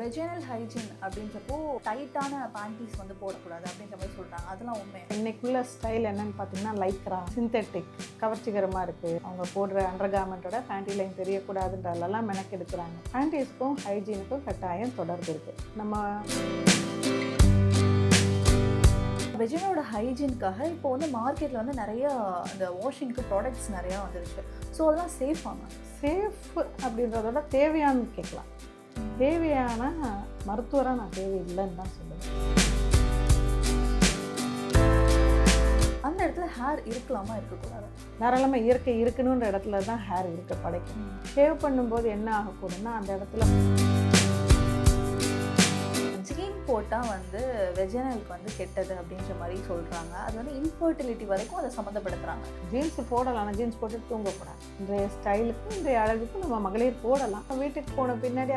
Vaginal hygiene அப்படின்றப்போ டைட்டான panties வந்து போடக்கூடாது அப்படின்ற மாதிரி சொல்கிறாங்க அதெல்லாம் உண்மை. இன்னைக்குள்ள ஸ்டைல் என்னன்னு பார்த்தீங்கன்னா லைக்ரா சிந்தெட்டிக் கவர்ச்சிகரமாக இருக்குது அவங்க போடுற அண்டர் கார்மெண்ட்டோட பேண்டி லைன் தெரியக்கூடாதுன்றதெல்லாம் மெனக்கெடுக்கிறாங்க. பேண்டீஸ்க்கும் ஹைஜீனுக்கும் கட்டாயம் தொடர்பு இருக்குது நம்ம வெஜினோட ஹைஜீனுக்காக இப்போ வந்து மார்க்கெட்டில் வந்து நிறைய இந்த வாஷிங்க்கு ப்ராடக்ட்ஸ் நிறையா வந்துருச்சு. ஸோ அதெல்லாம் சேஃப் ஆங்க சேஃப் அப்படின்றதோட தேவையானு கேட்கலாம். தேவையான மருத்துவராக நான் தேவையில்லைன்னு தான் சொல்லுவேன். அந்த இடத்துல ஹேர் இருக்கலாமா? இருக்கக்கூடாது? தாராளமாக இயற்கை இருக்கணுன்ற இடத்துல தான் ஹேர் இருக்க படைக்கும். ஷேவ் பண்ணும்போது என்ன ஆகக்கூடும்னா அந்த இடத்துல போட்டால் வந்து வெஜினலுக்கு வந்து கெட்டது அப்படின்ற மாதிரி சொல்கிறாங்க அது வந்து இன்ஃபர்டிலிட்டி வரைக்கும் அதை சம்மந்தப்படுத்துகிறாங்க ஜீன்ஸ் போடலாம். ஆனால் ஜீன்ஸ் போட்டு தூங்கக்கூடாது. இன்றைய ஸ்டைலுக்கும் இன்றைய அழகுக்கும் நம்ம மகளிர் போடலாம். வீட்டுக்கு போன பின்னாடி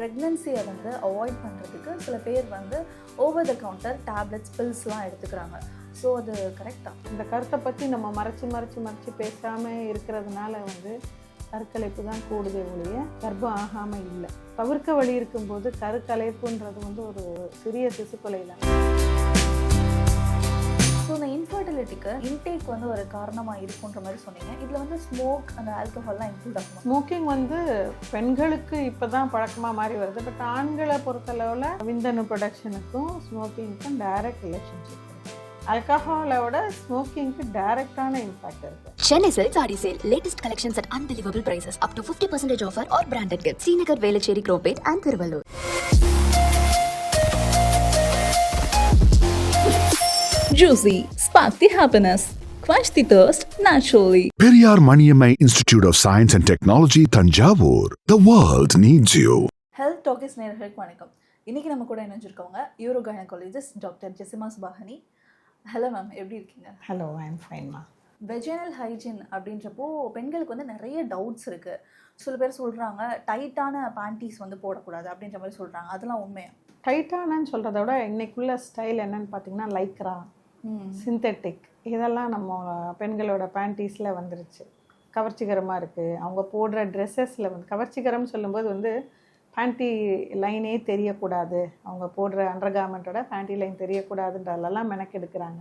ப்ரெக்னென்சியை வந்து அவாய்ட் பண்ணுறதுக்கு சில பேர் வந்து ஓவர் த கவுண்டர் டேப்லெட்ஸ் பில்ஸ்லாம் எடுத்துக்கிறாங்க. ஸோ அது கரெக்டாக இந்த கருத்தை பற்றி நம்ம மறைச்சு மறைச்சு மறைச்சு பேசாமல் இருக்கிறதுனால வந்து கருக்கலைப்பு தான் கூடுதே ஒழிய கர்ப்பம் ஆகாமல் இல்லை. தவிர்க்க வழி இருக்கும்போது கருக்கலைப்புன்றது வந்து ஒரு சிறிய சிசுக்கொலை தான் ஸோ இந்த இன்ஃபர்டிலிட்டிக்கு இன்டேக் வந்து ஒரு காரணமாக இருக்குன்ற மாதிரி சொன்னீங்க. இதில் வந்து ஸ்மோக் அந்த ஆல்கஹால்லாம் இன்க்ளூட் ஆகுமா? ஸ்மோக்கிங் வந்து பெண்களுக்கு இப்போ தான் பழக்கமாக மாறி வருது. பட் ஆண்களை பொறுத்தளவில் விந்தணு ப்ரொடக்ஷனுக்கும் ஸ்மோக்கிங்க்கும் டைரக்ட் ரிலேஷன்ஷிப் ஆல்கஹாலோட ஸ்மோக்கிங்க்கு டைரக்டான இம்பாக்ட் இருக்குது Chennai Silk Saree Sale. Latest collections at unbelievable prices. Up to 50% offer or branded gifts. Srinagar, Velachery, Cropate and Thiruvallur. Juicy, spark the happiness, quench the thirst naturally. Periyar Maniammai Institute of Science and Technology, Tanjavur. The world needs you. Health talkies நேர்களுக்கு வணக்கம் இன்றைக்கி நம்ம கூட இணைஞ்சிருக்கவங்க urogynaecologist doctor Jesima Subahani hello ma'am எப்படி இருக்கீங்க hello I'm ஃபைன்மா vaginal hygiene அப்படின்றப்போ பெண்களுக்கு வந்து நிறைய டவுட்ஸ் இருக்குது சில பேர் சொல்கிறாங்க டைட்டான பேண்டீஸ் வந்து போடக்கூடாது அப்படின்ற மாதிரி சொல்கிறாங்க அதெல்லாம் உண்மையா? டைட்டானன்னு சொல்கிறத விட இன்னைக்குள்ள ஸ்டைல் என்னன்னு பார்த்தீங்கன்னா லைக்ரா சிந்தெட்டிக் இதெல்லாம் நம்ம பெண்களோட பேண்டீஸில் வந்துருச்சு. கவர்ச்சிகரமாக இருக்குது அவங்க போடுற ட்ரெஸ்ஸஸில் வந்து கவர்ச்சிகரம்னு சொல்லும்போது வந்து பேண்டி லைனே தெரியக்கூடாது. அவங்க போடுற அண்டர் கார்மெண்ட்டோட பேண்டி லைன் தெரியக்கூடாதுன்றதெல்லாம் மெனக்கெடுக்கிறாங்க.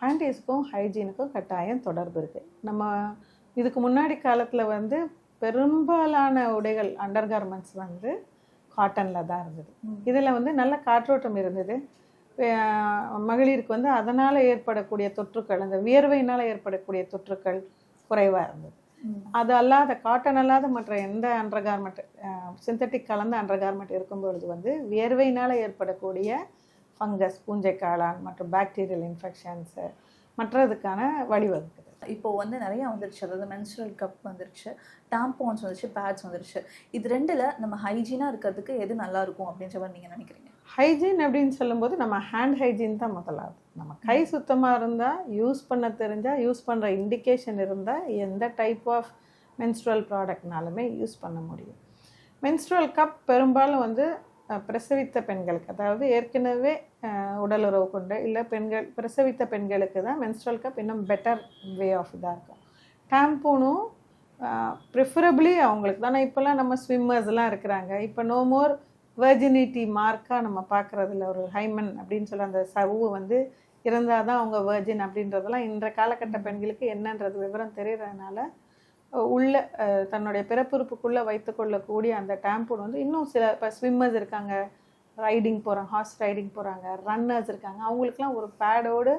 பேண்டீஸ்க்கும் ஹைஜீனுக்கும் கட்டாயம் தொடர்பு இருக்குது நம்ம இதுக்கு முன்னாடி காலத்தில் வந்து பெரும்பாலான உடைகள் அண்டர் கார்மெண்ட்ஸ் வந்து காட்டனில் தான் இருந்தது. இதில் வந்து நல்ல காற்றோட்டம் இருந்தது. மகளிருக்கு வந்து அதனால் ஏற்படக்கூடிய தொற்றுக்கள் அந்த வியர்வையினால் ஏற்படக்கூடிய தொற்றுக்கள் குறைவாக இருந்தது. அது அல்லாத காட்டன் அல்லாத மற்ற எந்த அண்டர் கார்மெண்ட் சிந்தட்டிக் கலந்த அண்டர் கார்மெண்ட் இருக்கும் பொழுது வந்து வியர்வையினால் ஏற்படக்கூடிய ஃபங்கஸ் பூஞ்சை காளான் மற்றும் பாக்டீரியல் இன்ஃபெக்ஷன்ஸு மற்றதுக்கான வழிவகுக்குது. இப்போ வந்து நிறைய வந்துருச்சு. அதாவது மென்ஸ்ட்ரல் கப் வந்துருச்சு டாம்போன்ஸ் வந்துருச்சு பேட்ஸ் வந்துருச்சு. இது ரெண்டில் நம்ம ஹைஜீனாக இருக்கிறதுக்கு எது நல்லா இருக்கும் அப்படின்ற மாதிரி நீங்கள் நினைக்கிறீங்க? ஹைஜீன் அப்படின்னு சொல்லும்போது நம்ம ஹேண்ட் ஹைஜீன் தான் முதலாவது. நம்ம கை சுத்தமாக இருந்தால் யூஸ் பண்ண தெரிஞ்சால் யூஸ் பண்ணுற இண்டிகேஷன் இருந்தால் எந்த டைப் ஆஃப் menstrual ப்ராடக்ட்னாலுமே யூஸ் பண்ண முடியும். Menstrual கப் பெரும்பாலும் வந்து பிரசவித்த பெண்களுக்கு அதாவது ஏற்கனவே உடலுறவு கொண்டு இல்லை பெண்கள் பிரசவித்த பெண்களுக்கு தான் மென்ஸ்ட்ரல் கப் இன்னும் பெட்டர் வே ஆஃப் இதாக இருக்கும். டேம்பூனும் ப்ரிஃபரபிளி அவங்களுக்கு தான். இப்போல்லாம் நம்ம ஸ்விம்மர்ஸ்லாம் இருக்கிறாங்க. இப்போ நோ மோர் வெர்ஜினிட்டி மார்க்காக நம்ம பார்க்குறதுல ஒரு ஹைமன் அப்படின்னு சொல்ல அந்த சவ்வு வந்து இருந்தால் தான் அவங்க வேர்ஜின் அப்படின்றதெல்லாம் இன்ற காலகட்ட பெண்களுக்கு என்னன்றது விவரம் தெரியறதுனால உள்ள தன்னுடைய பிறப்புறுப்புக்குள்ளே வைத்துக்கொள்ளக்கூடிய அந்த டேம்பூன் வந்து இன்னும் சில இப்போ ஸ்விம்மர்ஸ் இருக்காங்க. ரைடிங் போகிறாங்க ஹார்ஸ் ரைடிங் போகிறாங்க ரன்னர்ஸ் இருக்காங்க. அவங்களுக்குலாம் ஒரு பேடோடு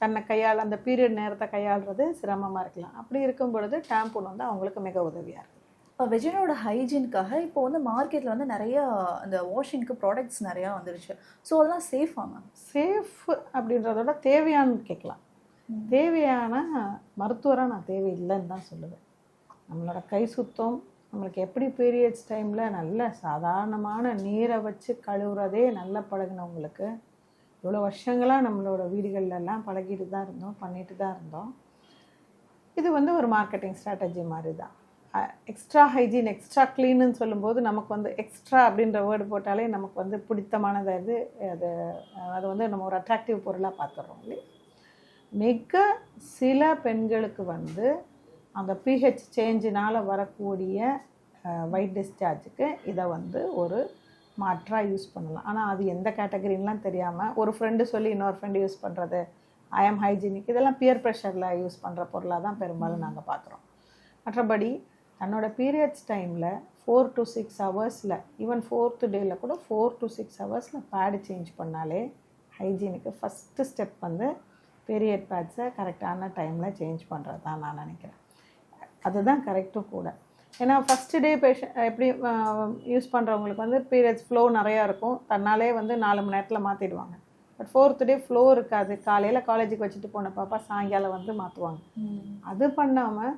தன்னை கையாள் அந்த பீரியட் நேரத்தை கையாளுறது சிரமமாக இருக்கலாம். அப்படி இருக்கும் பொழுது டேம்பூன் வந்து அவங்களுக்கு மிக உதவியாக இருக்கும். இப்போ வெஜினோட ஹைஜீனுக்காக இப்போ வந்து மார்க்கெட்டில் வந்து நிறைய அந்த வாஷிங்க்கு ப்ராடக்ட்ஸ் நிறையா வந்துருச்சு. ஸோ அதெல்லாம் சேஃப் ஆங்க சேஃப் அப்படின்றதோட தேவையானு கேட்கலாம். தேவையான மருத்துவராக நான் தேவையில்லைன்னு தான் சொல்லுவேன். நம்மளோட கை சுத்தம் நம்மளுக்கு எப்படி பீரியட்ஸ் டைமில் நல்ல சாதாரணமான நீரை வச்சு கழுவுறதே நல்லா பழகினவங்களுக்கு இவ்வளோ வருஷங்களாக நம்மளோட வீடுகள்லாம் பழகிட்டு தான் இருந்தோம் பண்ணிட்டு தான் இருந்தோம். இது வந்து ஒரு மார்க்கெட்டிங் ஸ்ட்ராட்டஜி மாதிரி தான் எக்ஸ்ட்ரா ஹைஜீன் எக்ஸ்ட்ரா க்ளீனுன்னு சொல்லும்போது நமக்கு வந்து எக்ஸ்ட்ரா அப்படின்ற வேர்டு போட்டாலே நமக்கு வந்து பிடித்தமானது இது அது அது வந்து நம்ம ஒரு அட்ராக்டிவ் பொருளாக பார்த்துடுறோம் இல்லையா? மிக சில பெண்களுக்கு வந்து அந்த பிஹெச் சேஞ்சினால் வரக்கூடிய ஒயிட் டிஸ்சார்ஜுக்கு இதை வந்து ஒரு மாற்றாக யூஸ் பண்ணலாம். ஆனால் அது எந்த கேட்டகரின்லாம் தெரியாமல் ஒரு ஃப்ரெண்டு சொல்லி இன்னொரு ஃப்ரெண்டு யூஸ் பண்ணுறது ஐஎம் ஹைஜீனிக் இதெல்லாம் பியர் ப்ரெஷரில் யூஸ் பண்ணுற பொருளாக தான் பெரும்பாலும் நாங்கள் பார்க்குறோம் மற்றபடி தன்னோட பீரியட்ஸ் டைமில் ஃபோர் டு சிக்ஸ் ஹவர்ஸில் ஈவன் ஃபோர்த்து டேயில் கூட ஃபோர் டு சிக்ஸ் ஹவர்ஸில் பேடு சேஞ்ச் பண்ணாலே ஹைஜீனுக்கு ஃபஸ்ட்டு ஸ்டெப் வந்து பீரியட் பேட்ஸை கரெக்டான டைமில் சேஞ்ச் பண்ணுறது தான் நான் நினைக்கிறேன். அதுதான் கரெக்டும் கூட. ஏன்னா ஃபஸ்ட்டு டே பேஷண்ட் எப்படி யூஸ் பண்ணுறவங்களுக்கு வந்து பீரியட்ஸ் ஃப்ளோ நிறையா இருக்கும். தன்னாலே வந்து நாலு மணி நேரத்தில் மாற்றிடுவாங்க பட் ஃபோர்த்து டே ஃப்ளோ இருக்காது. காலையில் காலேஜுக்கு வச்சுட்டு போன பாப்பா சாயங்காலம் வந்து மாற்றுவாங்க அது பண்ணாமல்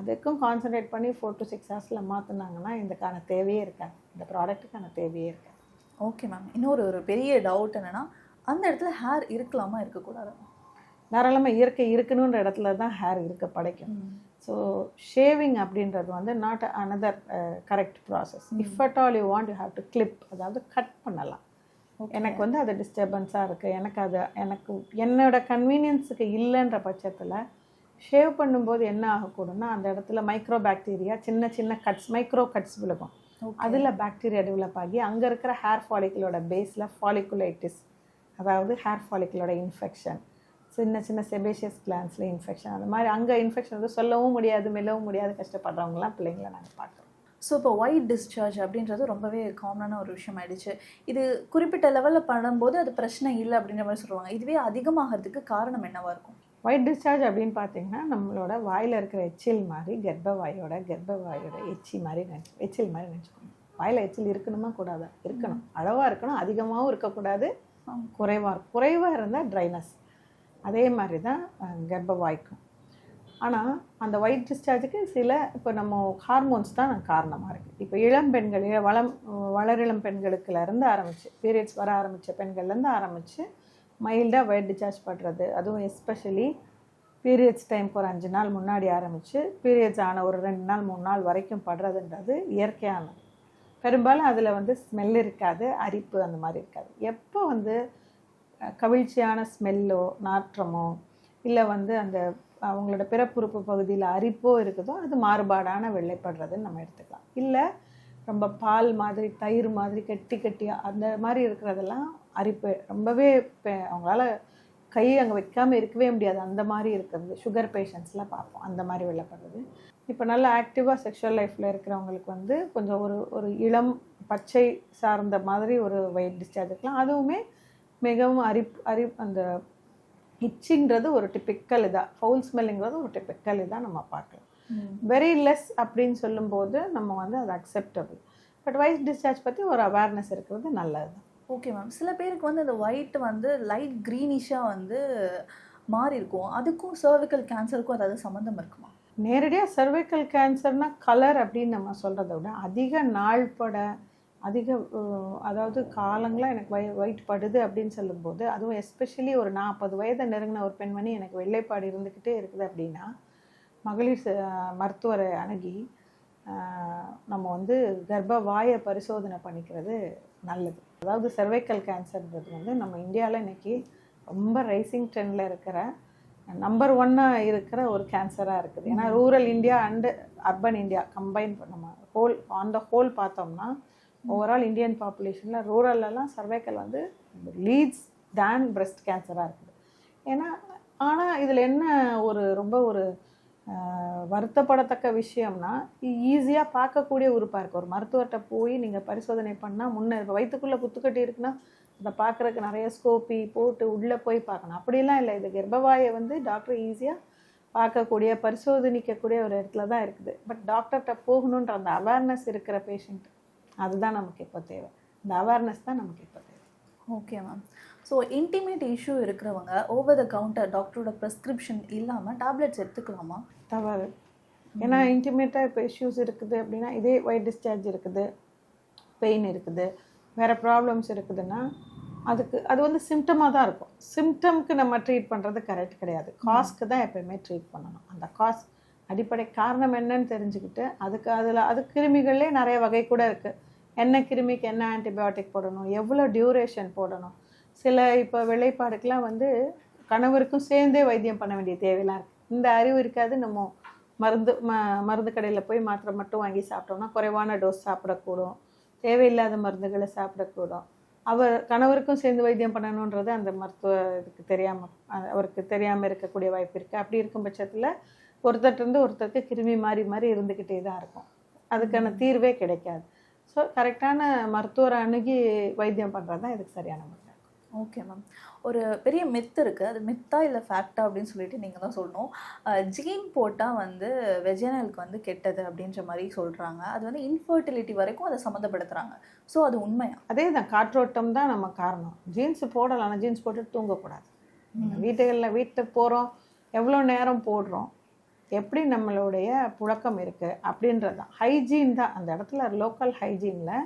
அதுக்கும் கான்சன்ட்ரேட் பண்ணி ஃபோர் டு சிக்ஸ் ஹவர்ஸில் மாற்றினாங்கன்னா இதுக்கான தேவையே இருக்காது. இந்த ப்ராடக்ட்டுக்கான தேவையே இருக்காது. ஓகே மேம் இன்னொரு ஒரு பெரிய டவுட் என்னன்னா அந்த இடத்துல ஹேர் இருக்கலாமா இருக்கக்கூடாது? தாராளமாக இயற்கை இருக்கணுன்ற இடத்துல தான் ஹேர் இருக்க படைக்கும். ஸோ ஷேவிங் அப்படின்றது வந்து not another correct process if at all you want you have to clip அதாவது கட் பண்ணலாம். எனக்கு வந்து அது டிஸ்டர்பன்ஸாக இருக்குது எனக்கு அது எனக்கு என்னோட கன்வீனியன்ஸுக்கு இல்லைன்ற பட்சத்தில் ஷேவ் பண்ணும்போது என்ன ஆகக்கூடும்னா அந்த இடத்துல மைக்ரோ பாக்டீரியா சின்ன சின்ன கட்ஸ் மைக்ரோ கட்ஸ் விழுகும். அதில் பாக்டீரியா டெவலப் ஆகி அங்கே இருக்கிற ஹேர் ஃபாலிக்குலோட பேஸில் ஃபாலிகுலைட்டிஸ் அதாவது ஹேர் ஃபாலிக்குலோட இன்ஃபெக்ஷன் சின்ன சின்ன செபேஷியஸ் கிளான்ஸில் இன்ஃபெக்ஷன் அந்த மாதிரி அங்கே இன்ஃபெக்ஷன் வந்து சொல்லவும் முடியாது மெல்லவும் முடியாது கஷ்டப்படுறவங்கலாம் பிள்ளைங்கள நாங்கள் பார்க்குறோம். ஸோ இப்போ ஒயிட் டிஸ்சார்ஜ் அப்படின்றது ரொம்பவே காமனான ஒரு விஷயம் ஆயிடுச்சு. இது குறிப்பிட்ட லெவலில் பண்ணும்போது அது பிரச்சனை இல்லை அப்படின்ற மாதிரி சொல்லுவாங்க. இதுவே அதிகமாகிறதுக்கு காரணம் என்னவா இருக்கும்? ஒயிட் டிஸ்சார்ஜ் அப்படின்னு பார்த்தீங்கன்னா நம்மளோட வாயில் இருக்கிற எச்சில் மாதிரி கர்ப்பவாயோட கர்ப்பவாயோட எச்சி மாதிரி நினச்சி எச்சில் மாதிரி நினச்சிக்கணும் வாயில் எச்சில் இருக்கணுமா கூடாதா? இருக்கணும். அளவாக இருக்கணும் அதிகமாகவும் இருக்கக்கூடாது குறைவாக இருக்கும். குறைவாக இருந்தால் ட்ரைனஸ் அதே மாதிரி தான் கர்ப்பவாய்க்கும். ஆனால் அந்த ஒயிட் டிஸ்சார்ஜுக்கு சில இப்போ நம்ம ஹார்மோன்ஸ் தான் காரணமாக இருக்குது இப்போ இளம் பெண்கள் வளம் வளரிளம் பெண்களுக்குலேருந்து ஆரம்பிச்சு பீரியட்ஸ் வர ஆரம்பித்த பெண்கள்லேருந்து ஆரம்பித்து மைல்டாக ஒயிட் டிஸ்சார்ஜ் பண்ணுறது அதுவும் எஸ்பெஷலி பீரியட்ஸ் டைம் ஒரு அஞ்சு நாள் முன்னாடி ஆரம்பித்து பீரியட்ஸ் ஆன ஒரு ரெண்டு நாள் மூணு நாள் வரைக்கும் படுறதுன்றது இயற்கையானது. பெரும்பாலும் அதில் வந்து ஸ்மெல் இருக்காது அரிப்பு அந்த மாதிரி இருக்காது. எப்போ வந்து கவிழ்ச்சியான ஸ்மெல்லோ நாற்றமோ இல்லை வந்து அந்த அவங்களோட பிறப்புறுப்பு பகுதியில் அரிப்போ இருக்குதோ அது மாறுபாடான வெள்ளைப்படுறதுன்னு நம்ம எடுத்துக்கலாம். இல்லை ரொம்ப பால் மாதிரி தயிர் மாதிரி கெட்டி கெட்டியாக அந்த மாதிரி இருக்கிறதெல்லாம் அரிப்பு. ரொம்பவே அவங்களால கை அங்கே வைக்காமல் இருக்கவே முடியாது. அந்த மாதிரி இருக்கிறது. சுகர் பேஷண்ட்ஸ்லாம் பார்ப்போம். அந்த மாதிரி வெள்ளப்படுறது. இப்போ நல்ல ஆக்டிவாக செக்ஷுவல் லைஃப்பில் இருக்கிறவங்களுக்கு வந்து கொஞ்சம் ஒரு ஒரு இளம் பச்சை சார்ந்த மாதிரி ஒரு வெயிட் டிஸ்சார்ஜ் இருக்கலாம் அதுவுமே மிகவும் அரிப் அரிப் அந்த இச்சிங்கிறது ஒரு டிப்பிக்கல் இதாக ஃபவுல் ஸ்மெல்லுங்கிறது ஒரு டிப்பிக்கல் இதாக நம்ம பார்க்கலாம். வெரி லெஸ் அப்படின்னு சொல்லும்போது நம்ம வந்து அது அக்செப்டபிள் பட் வைஸ் டிஸ்சார்ஜ் பற்றி ஒரு அவேர்னஸ் இருக்கிறது நல்லது ஓகே மேம் சில பேருக்கு வந்து அந்த ஒயிட் வந்து லைட் க்ரீனிஷாக வந்து மாறி இருக்கும். அதுக்கும் சர்விக்கல் கேன்சருக்கும் அதாவது சம்மந்தம் இருக்குமா? நேரடியாக சர்வைக்கல் கேன்சர்னா கலர் அப்படின்னு நம்ம சொல்கிறத விட அதிக நாள் பட அதிக அதாவது காலங்களாக எனக்கு வய ஒயிட் படுது அப்படின்னு சொல்லும்போது அதுவும் எஸ்பெஷலி ஒரு நாற்பது வயதை நெருங்கின ஒரு பெண்மணி எனக்கு வெள்ளைப்பாடு இருந்துக்கிட்டே இருக்குது அப்படின்னா மகளிர் மருத்துவரை அணுகி நம்ம வந்து கர்ப்பவாயை பரிசோதனை பண்ணிக்கிறது நல்லது. அதாவது சர்வைக்கல் கேன்சர்ன்றது வந்து நம்ம இந்தியாவில் இன்னைக்கு ரொம்ப ரைசிங் ட்ரெண்டில் இருக்கிற நம்பர் ஒன்னாக இருக்கிற ஒரு கேன்சராக இருக்குது. ஏன்னா rural India and urban India combine நம்ம ஹோல் ஆன் த ஹோல் பார்த்தோம்னா ஓவரால் இந்தியன் பாப்புலேஷனில் ரூரல்லலாம் சர்வைக்கல் வந்து லீட்ஸ் தேன் breast கேன்சராக இருக்குது. ஏன்னா ஆனால் இதில் என்ன ஒரு ரொம்ப ஒரு வருத்தப்படத்தக்க விஷயம்னா ஈஸியாக பார்க்கக்கூடிய உறுப்பாக இருக்குது ஒரு மருத்துவர்கிட்ட போய் நீங்கள் பரிசோதனை பண்ணால் முன்னே இப்போ வயிற்றுக்குள்ளே குத்துக்கட்டி இருக்குன்னா அதை பார்க்குறதுக்கு நிறைய ஸ்கோப்பி போட்டு உள்ளே போய் பார்க்கணும். அப்படிலாம் இல்லை. இது கர்ப்பவாயை வந்து டாக்டர் ஈஸியாக பார்க்கக்கூடிய பரிசோதனிக்கக்கூடிய ஒரு இடத்துல தான் இருக்குது. பட் டாக்டர்கிட்ட போகணுன்ற அந்த அவேர்னஸ் இருக்கிற பேஷண்ட் அதுதான் நமக்கு இப்போ தேவை. இந்த அவேர்னஸ் தான் நமக்கு இப்போ தேவை. Okay ma'am so intimate issue இருக்கிறவங்க ஓவர் த கவுண்டர் டாக்டரோட ப்ரெஸ்கிரிப்ஷன் இல்லாமல் டேப்லெட்ஸ் எடுத்துக்கலாமா? தவறு. ஏன்னா இன்டிமேட்டாக இப்போ இஷ்யூஸ் இருக்குது அப்படின்னா இதே ஒயிட் டிஸ்சார்ஜ் இருக்குது பெயின் இருக்குது வேறு ப்ராப்ளம்ஸ் இருக்குதுன்னா அதுக்கு அது வந்து சிம்டமாக தான் இருக்கும். சிம்டம்க்கு நம்ம ட்ரீட் பண்ணுறது கரெக்ட் கிடையாது. காஸ்க்கு தான் எப்பயுமே ட்ரீட் பண்ணணும். அந்த காஸ் அடிப்படை காரணம் என்னன்னு தெரிஞ்சுக்கிட்டு அதுக்கு அதில் அது கிருமிகளே நிறைய வகை கூட இருக்குது என்ன கிருமிக்கு என்ன ஆன்டிபயோட்டிக் போடணும்? எவ்வளோ டியூரேஷன் போடணும்? சில இப்போ வெள்ளைப்பாடுக்கெலாம் வந்து கணவருக்கும் சேர்ந்தே வைத்தியம் பண்ண வேண்டிய தேவையெல்லாம் இருக்குது இந்த அறிவு இருக்காது. நம்ம மருந்து ம மருந்து கடையில் போய் மாத்திரை மட்டும் வாங்கி சாப்பிட்டோம்னா குறைவான டோஸ் சாப்பிடக்கூடும். தேவையில்லாத மருந்துகளை சாப்பிடக்கூடும். அவர் கணவருக்கும் சேர்ந்து வைத்தியம் பண்ணணுன்றது அந்த மருத்துவ இதுக்கு தெரியாமல் அவருக்கு தெரியாமல் இருக்கக்கூடிய வாய்ப்பு இருக்குது அப்படி இருக்கும் பட்சத்தில் ஒருத்தர்கிட்ட இருந்து ஒருத்தருக்கு கிருமி மாறி மாறி இருந்துக்கிட்டே தான் இருக்கும். அதுக்கான தீர்வே கிடைக்காது. ஸோ கரெக்டான மருத்துவரை அணுகி வைத்தியம் பண்ணுறது தான் இதுக்கு சரியான முறை. ஓகே மேம் ஒரு பெரிய மித் இருக்குது அது மித்தா இல்லை ஃபேக்டா அப்படின்னு சொல்லிட்டு நீங்கள் தான் சொல்லணும். ஜீன் போட்டால் வந்து வெஜினலுக்கு வந்து கெட்டது அப்படின்ற மாதிரி சொல்கிறாங்க அது வந்து இன்ஃபர்டிலிட்டி வரைக்கும் அதை சம்மந்தப்படுத்துகிறாங்க ஸோ அது உண்மையா? அதே தான் காற்றோட்டம் தான் நம்ம காரணம். ஜீன்ஸ் போடலாம் ஆனால் ஜீன்ஸ் போட்டு தூங்கக்கூடாது. வீட்டுகளில் வீட்டுக்கு போகிறோம் எவ்வளோ நேரம் போடுறோம். எப்படி நம்மளுடைய புழக்கம் இருக்குது அப்படின்றது தான் ஹைஜீன் தான். அந்த இடத்துல லோக்கல் ஹைஜீனில்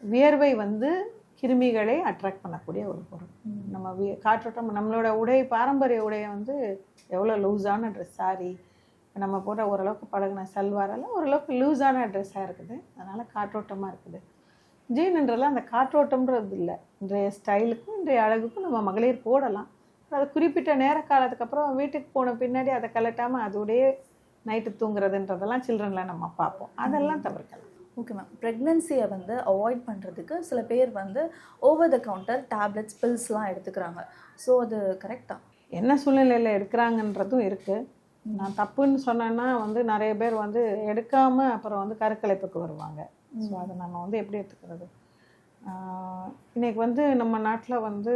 வியர்வை வந்து கிருமிகளை அட்ராக்ட் பண்ணக்கூடிய ஒரு பொருள். நம்ம வி- காற்றோட்டம் நம்மளோட உடை பாரம்பரிய உடையை வந்து எவ்வளோ லூஸான ட்ரெஸ் சாரி நம்ம போடுற ஓரளவுக்கு பழகின சல்வாரெல்லாம் ஓரளவுக்கு லூஸான ட்ரெஸ்ஸாக இருக்குது. அதனால் காற்றோட்டமாக இருக்குது. ஜீன்ன்றதுல அந்த காற்றோட்டம்ன்றது இல்லை. இன்றைய ஸ்டைலுக்கும் இன்றைய அழகுக்கும் நம்ம மகளிர் போடலாம். அது குறிப்பிட்ட நேர காலத்துக்கு அப்புறம் வீட்டுக்கு போன பின்னாடி அதை கலட்டாமல் அதோடயே நைட்டு தூங்குறதுன்றதெல்லாம் சில்ட்ரனில் நம்ம பார்ப்போம். அதெல்லாம் தவிர்க்கலாம். ஓகே மேம் ப்ரெக்னென்சியை வந்து அவாய்ட் பண்ணுறதுக்கு சில பேர் வந்து ஓவர் த கவுண்டர் டேப்லெட்ஸ் பில்ஸ்லாம் எடுத்துக்கிறாங்க. ஸோ அது கரெக்டா என்ன சூழ்நிலையில் எடுக்கிறாங்கன்றதும் இருக்குது நான் தப்புன்னு சொன்னேன்னா வந்து நிறைய பேர் வந்து எடுக்காமல் அப்புறம் வந்து கருக்கலைப்புக்கு வருவாங்க. ஸோ அதை நம்ம வந்து எப்படி எடுத்துக்கிறது? ஆஹ் இன்னைக்கு வந்து நம்ம நாட்டில் வந்து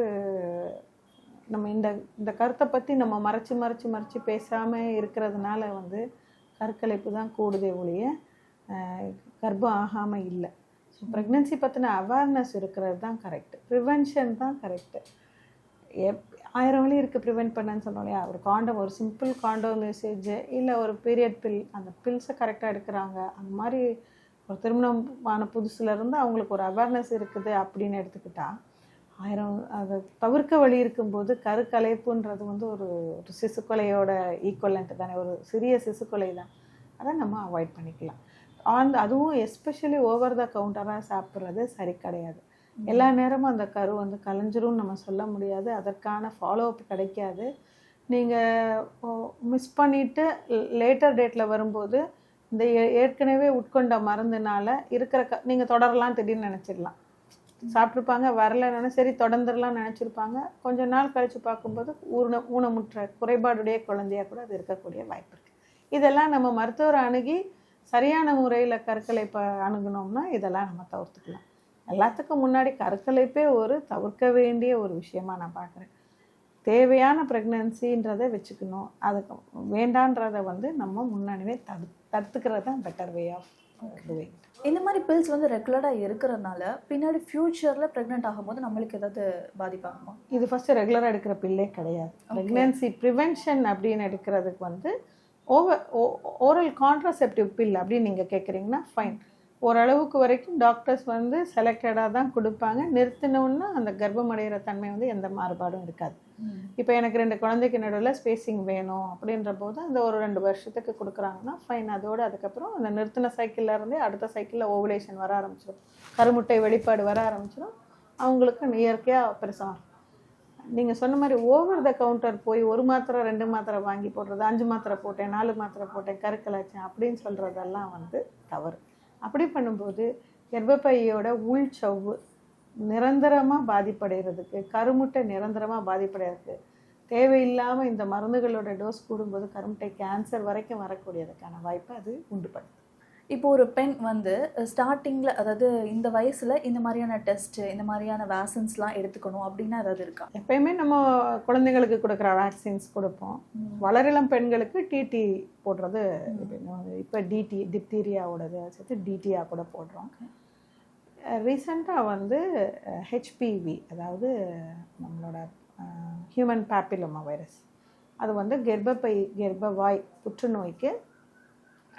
நம்ம இந்த இந்த கருத்தை பற்றி நம்ம மறைச்சு மறைச்சி மறைச்சி பேசாமல் இருக்கிறதுனால வந்து கருக்கலைப்பு தான் கூடுதே ஒழிய கர்ப்பம் ஆகாமல் இல்லை. ஸோ ப்ரெக்னென்சி பற்றின அவேர்னஸ் இருக்கிறது தான் கரெக்டு ப்ரிவென்ஷன் தான் கரெக்டு எப் ஆயிரம் வழி இருக்குது ப்ரிவெண்ட் பண்ணன்னு சொன்னோம் இல்லையா? ஒரு காண்டம் ஒரு சிம்பிள் காண்டம் மெசேஜ் இல்லை ஒரு பீரியட் பில் அந்த பில்ஸை கரெக்டாக எடுக்கிறாங்க. அந்த மாதிரி ஒரு திருமணமான புதுசுல இருந்து அவங்களுக்கு ஒரு அவேர்னஸ் இருக்குது அப்படின்னு எடுத்துக்கிட்டால் ஆயிரம் அதை தவிர்க்க வழி இருக்கும்போது கருக்கலைப்புன்றது வந்து ஒரு ஒரு சிசுக்கொலையோட ஈக்குவலண்ட் தானே. ஒரு சிறிய சிசுக்கொலை தான் அதை நம்ம அவாய்ட் பண்ணிக்கலாம். ஆன் அதுவும் எஸ்பெஷலி ஓவர் த கவுண்டராக சாப்பிட்றது சரி கிடையாது. எல்லா நேரமும் அந்த கரு வந்து கலைஞ்சிரும்னு நம்ம சொல்ல முடியாது. அதற்கான ஃபாலோஅப் கிடைக்காது. நீங்கள் மிஸ் பண்ணிவிட்டு லேட்டர் டேட்டில் வரும்போது இந்த ஏற்கனவே உட்கொண்ட மருந்துனால இருக்கிற க நீங்கள் தொடரலாம் திடீர்னு நினச்சிடலாம். சாப்பிட்ருப்பாங்க வரலைன்னு சரி தொடர்ந்துடலாம் நினச்சிருப்பாங்க. கொஞ்ச நாள் கழித்து பார்க்கும்போது ஊன ஊனமுற்ற குறைபாடுடைய குழந்தையா கூட அது இருக்கக்கூடிய வாய்ப்பு இருக்குது இதெல்லாம் நம்ம மருத்துவரை அணுகி சரியான முறையில் கருக்களை இப்போ அணுகுனோம்னா இதெல்லாம் நம்ம தவிர்த்துக்கலாம். எல்லாத்துக்கும் முன்னாடி கருக்கலைப்பே ஒரு தவிர்க்க வேண்டிய ஒரு விஷயமா நான் பார்க்குறேன். தேவையான ப்ரெக்னன்சின்றதை வச்சுக்கணும். அதுக்கு வேண்டான்றதை வந்து நம்ம முன்னாடியே தடு தடுத்துக்கிறது தான் பெட்டர் வே ஆஃப் டூயிங் இந்த மாதிரி பில்ஸ் வந்து ரெகுலராக இருக்கிறதுனால பின்னாடி ஃப்யூச்சரில் ப்ரெக்னென்ட் ஆகும்போது நம்மளுக்கு ஏதாவது பாதிப்பாகுமா இது ஃபஸ்ட்டு ரெகுலராக எடுக்கிற பில்லே கிடையாது. ப்ரெக்னென்சி ப்ரிவென்ஷன் அப்படின்னு எடுக்கிறதுக்கு வந்து ஓவர் ஓரல் கான்ட்ராசெப்டிவ் பில் அப்படின்னு நீங்கள் கேட்குறீங்கன்னா ஃபைன் ஓரளவுக்கு வரைக்கும் டாக்டர்ஸ் வந்து செலக்டடாக தான் கொடுப்பாங்க. நிறுத்தினோன்னா அந்த கர்ப்பம் அடைகிற தன்மை வந்து எந்த மாறுபாடும் இருக்காது. இப்போ எனக்கு ரெண்டு குழந்தைக்கு நடுவில் ஸ்பேசிங் வேணும் அப்படின்ற போது அந்த ஒரு ரெண்டு வருஷத்துக்கு கொடுக்குறாங்கன்னா ஃபைன் அதோடு அதுக்கப்புறம் அந்த நிறுத்தின சைக்கிள்லேருந்தே அடுத்த சைக்கிளில் ஓவுலேஷன் வர ஆரம்பிச்சிடும் கருமுட்டை வெளிப்பாடு வர ஆரம்பிச்சிடும் அவங்களுக்கு இயற்கையாக பெருசாக நீங்கள் சொன்ன மாதிரி ஓவர் த கவுண்டர் போய் ஒரு மாத்திரை ரெண்டு மாத்திரை வாங்கி போடுறது அஞ்சு மாத்திரை போட்டேன் நாலு மாத்திரை போட்டேன் கருக்கலாச்சேன் அப்படின்னு சொல்கிறதெல்லாம் வந்து தவறு. அப்படி பண்ணும்போது கர்ப்பப்பையோட உள் சவ்வு நிரந்தரமாக பாதிப்படைகிறதுக்கு கருமுட்டை நிரந்தரமாக பாதிப்படைகிறதுக்கு தேவையில்லாமல் இந்த மருந்துகளோட டோஸ் கூடும்போது கருமுட்டை கேன்சர் வரைக்கும் வரக்கூடியதுக்கான வாய்ப்பை அது உண்டு பண்ணுது இப்போ ஒரு பெண் வந்து ஸ்டார்டிங்கில் அதாவது இந்த வயசில் இந்த மாதிரியான டெஸ்ட்டு இந்த மாதிரியான வேக்சின்ஸ்லாம் எடுத்துக்கணும் அப்படின்னா ஏதாவது இருக்கா? எப்பயுமே நம்ம குழந்தைங்களுக்கு கொடுக்குற வேக்சின்ஸ் கொடுப்போம். வளரிளம் பெண்களுக்கு டிடி போடுறது இப்போ டிடி டிப்தீரியாவோடது சேர்த்து டிடியா கூட போடுறோம். ரீசெண்டாக வந்து ஹெச்பிவி அதாவது நம்மளோட ஹியூமன் பேப்பிலோமா வைரஸ் அது வந்து கர்ப்பப்பை கர்ப்பவாய் புற்றுநோய்க்கு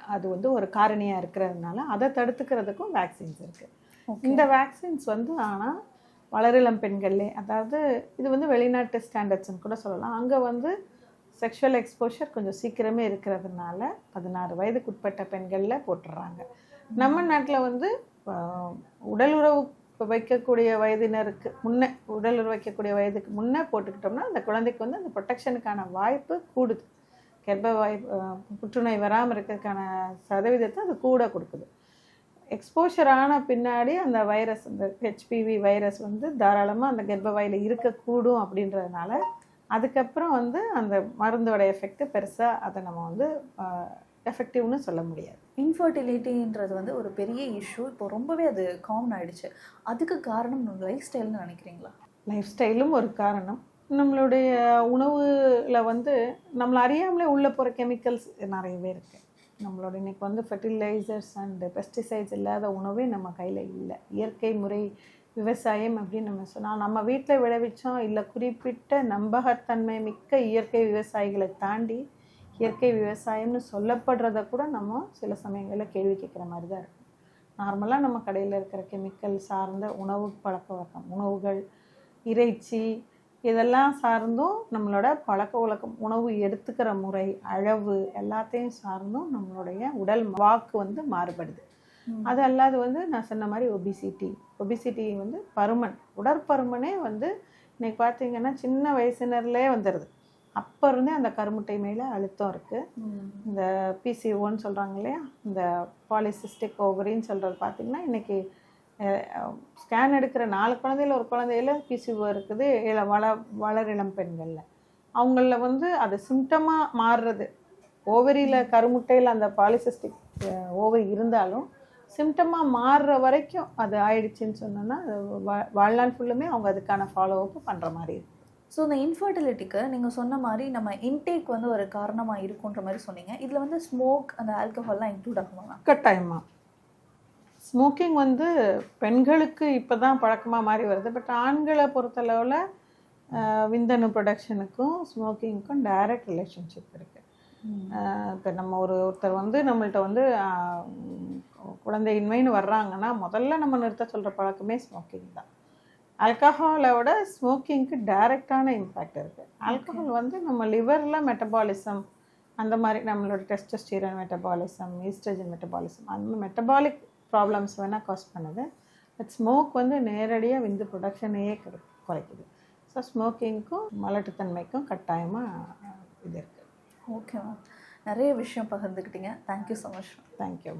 அது வந்து ஒரு காரணியாக இருக்கிறதுனால அதை தடுத்துக்கிறதுக்கும் வேக்சின்ஸ் இருக்குது இந்த வேக்சின்ஸ் வந்து ஆனால் வளரிளம் பெண்கள்லே அதாவது இது வந்து வெளிநாட்டு ஸ்டாண்டர்ட்ஸ்னு கூட சொல்லலாம். அங்கே வந்து செக்ஷுவல் எக்ஸ்போஷர் கொஞ்சம் சீக்கிரமே இருக்கிறதுனால பதினாறு வயதுக்கு உட்பட்ட பெண்களில் போட்டுடுறாங்க நம்ம நாட்டில் வந்து உடல் உறவு வைக்கக்கூடிய வயதினருக்கு முன்னே உடல் உறவு வைக்கக்கூடிய வயதுக்கு முன்னே போட்டுக்கிட்டோம்னா அந்த குழந்தைக்கு வந்து அந்த ப்ரொடெக்ஷனுக்கான வாய்ப்பு கூடுது. கர்ப்பவாய் புற்றுநோய் வராமல் இருக்கிறதுக்கான சதவீதத்தை அது கூட கொடுக்குது. எக்ஸ்போஷர் ஆன பின்னாடி அந்த வைரஸ் அந்த ஹெச்பிவி வைரஸ் வந்து தாராளமாக அந்த கர்ப்பவாயில் இருக்கக்கூடும் அப்படின்றதுனால அதுக்கப்புறம் வந்து அந்த மருந்தோட எஃபெக்ட் பெருசாக அதை நம்ம வந்து எஃபெக்டிவ்னு சொல்ல முடியாது. இன்ஃபர்டிலிட்டின்றது வந்து ஒரு பெரிய இஷ்யூ இப்போ ரொம்பவே அது காமன் ஆயிடுச்சு. அதுக்கு காரணம் நம்ம லைஃப் ஸ்டைல்னு நினைக்கிறீங்களா? லைஃப் ஸ்டைலும் ஒரு காரணம். நம்மளுடைய உணவில் வந்து நம்மளை அறியாமலே உள்ளே போகிற கெமிக்கல்ஸ் நிறையவே இருக்குது நம்மளோட இன்னைக்கு வந்து ஃபெர்டிலைசர்ஸ் அண்டு பெஸ்டிசைட்ஸ் இல்லாத உணவே நம்ம கையில் இல்லை. இயற்கை முறை விவசாயம் அப்படின்னு நம்ம சொன்னால் நம்ம வீட்டில் விளைவிச்சோம் இல்லை குறிப்பிட்ட நம்பகத்தன்மை மிக்க இயற்கை விவசாயிகளை தாண்டி இயற்கை விவசாயம்னு சொல்லப்படுறத கூட நம்ம சில சமயங்களில் கேள்வி கேட்குற மாதிரி தான் இருக்கும் நார்மலாக நம்ம கடையில் இருக்கிற கெமிக்கல் சார்ந்த உணவு பழக்க வழக்கம் உணவுகள் இறைச்சி இதெல்லாம் சார்ந்தும் நம்மளோட பழக்க வழக்கம் உணவு எடுத்துக்கிற முறை அளவு எல்லாத்தையும் சார்ந்தும் நம்மளுடைய உடல் வாக்கு வந்து மாறுபடுது. அது அல்லாது வந்து நான் சொன்ன மாதிரி ஒபிசிட்டி ஒபிசிட்டி வந்து பருமன் உடற்பருமனே வந்து இன்னைக்கு பார்த்தீங்கன்னா சின்ன வயசினர்லே வந்துடுது அப்போ இருந்தே அந்த கருமுட்டை மேலே அழுத்தம் இருக்குது இந்த பிசிஓன்னு சொல்கிறாங்க இல்லையா? இந்த பாலிசிஸ்டிக் ஓவரின்னு சொல்கிறது பார்த்திங்கன்னா இன்றைக்கி ஸ்கேன் எடுக்கிற நாலு குழந்தையில் ஒரு குழந்தையில பிசிஓ இருக்குது. இள வள வளர் இளம் பெண்களில். அவங்களில் வந்து அது சிம்டமாக மாறுறது. ஓவரியில் கருமுட்டையில் அந்த பாலிசிஸ்டிக் ஓவரி இருந்தாலும் சிம்டமாக மாறுற வரைக்கும் அது ஆயிடுச்சுன்னு சொன்னோன்னா வா- வாழ்நாள் ஃபுல்லுமே அவங்க அதுக்கான ஃபாலோ அப் பண்ணுற மாதிரி இருக்குது ஸோ இந்த இன்ஃபர்டிலிட்டிக்கு நீங்கள் சொன்ன மாதிரி நம்ம இன்டேக் வந்து ஒரு காரணமாக இருக்குன்ற மாதிரி சொன்னீங்க. இதில் வந்து ஸ்மோக் அந்த ஆல்கஹால்லாம் இன்க்ளூட் ஆகுமா கட்டாயமாக ஸ்மோக்கிங் வந்து பெண்களுக்கு இப்போ தான் பழக்கமாக மாறி வருது. பட் ஆண்களை பொறுத்தளவில் விந்தணு ப்ரொடக்ஷனுக்கும் ஸ்மோக்கிங்க்கும் டைரக்ட் ரிலேஷன்ஷிப் இருக்குது இப்போ நம்ம ஒரு ஒருத்தர் வந்து நம்மள்ட்ட வந்து குழந்தையின்மைன்னு வர்றாங்கன்னா முதல்ல நம்ம நிறுத்த சொல்கிற பழக்கமே ஸ்மோக்கிங் தான். ஆல்கஹாலை விட ஸ்மோக்கிங்க்கு டைரக்டான இம்பேக்ட் இருக்குது ஆல்கஹால் வந்து நம்ம லிவரில் மெட்டபாலிசம் அந்த மாதிரி நம்மளோட டெஸ்டஸ்டீரன் மெட்டபாலிசம் ஈஸ்ட்ரஜன் மெட்டபாலிசம் அந்த மெட்டபாலிக் ப்ராப்ளம்ஸ் வேணால் காஸ் பண்ணுது. பட் ஸ்மோக் வந்து நேரடியாக விந்து ப்ரொடக்ஷனையே குறைக்குது. ஸோ ஸ்மோக்கிங்க்கும் மலட்டுத்தன்மைக்கும் கட்டாயமாக இது இருக்குது ஓகே மேம் நிறைய விஷயம் பகிர்ந்துக்கிட்டீங்க தேங்க்யூ ஸோ மச் தேங்க்யூ